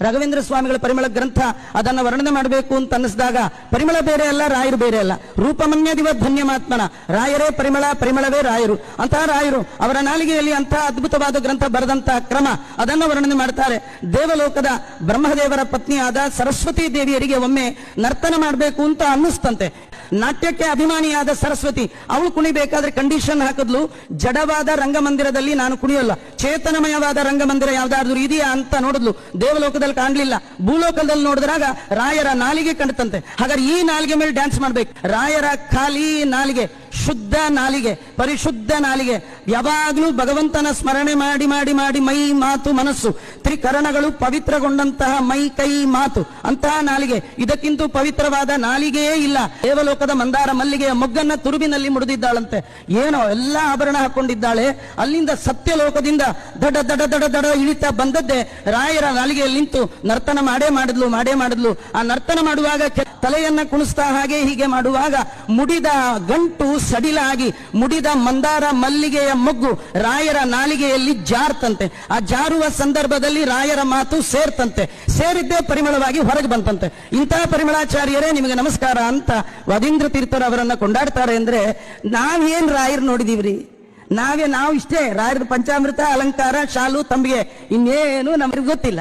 ರಾಘವೇಂದ್ರ ಸ್ವಾಮಿಗಳ ಪರಿಮಳ ಗ್ರಂಥ ಅದನ್ನು ವರ್ಣನೆ ಮಾಡಬೇಕು ಅಂತ ಅನ್ನಿಸಿದಾಗ ಪರಿಮಳ ಬೇರೆ ಅಲ್ಲ, ರಾಯರು ಬೇರೆ ಅಲ್ಲ. ರೂಪಮನ್ಯದಿವ ಧನ್ಯಮಾತ್ಮನ. ರಾಯರೇ ಪರಿಮಳ, ಪರಿಮಳವೇ ರಾಯರು. ಅಂತಹ ರಾಯರು ಅವರ ನಾಲಿಗೆಯಲ್ಲಿ ಅಂತಹ ಅದ್ಭುತವಾದ ಗ್ರಂಥ ಬರೆದಂತಹ ಕ್ರಮ ಅದನ್ನು ವರ್ಣನೆ ಮಾಡ್ತಾರೆ. ದೇವಲೋಕದ ಬ್ರಹ್ಮದೇವರ ಪತ್ನಿಯಾದ ಸರಸ್ವತಿ ದೇವಿಯರಿಗೆ ಒಮ್ಮೆ ನರ್ತನ ಮಾಡಬೇಕು ಅಂತ ಅನ್ನಿಸ್ತಂತೆ. ನಾಟ್ಯಕ್ಕೆ ಅಭಿಮಾನಿಯಾದ ಸರಸ್ವತಿ, ಅವಳು ಕುಣಿಬೇಕಾದ್ರೆ ಕಂಡೀಷನ್ ಹಾಕಿದ್ಲು, ಜಡವಾದ ರಂಗಮಂದಿರದಲ್ಲಿ ನಾನು ಕುಣಿಯಲ್ಲ. ಚೇತನಮಯವಾದ ರಂಗಮಂದಿರ ಯಾವ್ದಾದ್ರು ಇದೆಯಾ ಅಂತ ನೋಡಿದ್ಲು. ದೇವಲೋಕದಲ್ಲಿ ಕಾಣ್ಲಿಲ್ಲ. ಭೂಲೋಕದಲ್ಲಿ ನೋಡಿದ್ರಾಗ ರಾಯರ ನಾಲಿಗೆ ಕಂಡತಂತೆ ಹಾಗಾದ್ರೆ ಈ ನಾಲಿಗೆ ಮೇಲೆ ಡ್ಯಾನ್ಸ್ ಮಾಡ್ಬೇಕು. ರಾಯರ ಖಾಲಿ ನಾಲಿಗೆ. ಶುದ್ಧ ನಾಲಿಗೆ, ಪರಿಶುದ್ಧ ನಾಲಿಗೆ. ಯಾವಾಗಲೂ ಭಗವಂತನ ಸ್ಮರಣೆ ಮಾಡಿ ಮಾಡಿ ಮಾಡಿ ಮೈ, ಮಾತು, ಮನಸ್ಸು. ತ್ರಿಕರಣಗಳು ಪವಿತ್ರಗೊಂಡಂತಹ ಮೈ, ಕೈ, ಮಾತು. ಅಂತಹ ನಾಲಿಗೆ. ಇದಕ್ಕಿಂತ ಪವಿತ್ರವಾದ ನಾಲಿಗೆಯೇ ಇಲ್ಲ. ದೇವಲೋಕದ ಮಂದಾರ ಮಲ್ಲಿಗೆಯ ಮೊಗ್ಗನ್ನ ತುರುಬಿನಲ್ಲಿ ಮುಡಿದಿದ್ದಾಳಂತೆ. ಏನೋ ಎಲ್ಲ ಆಭರಣ ಹಾಕೊಂಡಿದ್ದಾಳೆ. ಅಲ್ಲಿಂದ ಸತ್ಯಲೋಕದಿಂದ ದಡ ದಡ ದಡ ದಡ ಇಳಿತಾ ಬಂದದ್ದೇ ರಾಯರ ನಾಲಿಗೆಯಲ್ಲಿ ನಿಂತು ನರ್ತನ ಮಾಡೇ ಮಾಡಿದ್ಲು ಮಾಡೇ ಮಾಡಿದ್ಲು. ಆ ನರ್ತನ ಮಾಡುವಾಗ ತಲೆಯನ್ನ ಕುಣಿಸ್ತಾ ಹಾಗೆ ಹೀಗೆ ಮಾಡುವಾಗ ಮುಡಿದ ಗಂಟು ಸಡಿಲಾಗಿ ಮುಡಿದ ಮಂದಾರ ಮಲ್ಲಿಗೆಯ ಮೊಗ್ಗು ರಾಯರ ನಾಲಿಗೆಯಲ್ಲಿ ಜಾರ್ತಂತೆ. ಆ ಜಾರುವ ಸಂದರ್ಭದಲ್ಲಿ ರಾಯರ ಮಾತು ಸೇರ್ತಂತೆ. ಸೇರಿದ್ದೇ ಪರಿಮಳವಾಗಿ ಹೊರಗೆ ಬಂತಂತೆ. ಇಂತಹ ಪರಿಮಳಾಚಾರ್ಯರೇ ನಿಮಗೆ ನಮಸ್ಕಾರ ಅಂತ ವದೀಂದ್ರ ತೀರ್ಥರು ಅವರನ್ನ ಕೊಂಡಾಡ್ತಾರೆ ಅಂದ್ರೆ ನಾವೇನ್ ರಾಯರ್ ನೋಡಿದೀವ್ರಿ? ನಾವೇ ನಾವು ಇಷ್ಟೇ ರಾಯರ ಪಂಚಾಮೃತ, ಅಲಂಕಾರ, ಶಾಲು, ತಂಬಿಗೆ ಇನ್ನೇನು ನಮಗೆ ಗೊತ್ತಿಲ್ಲ.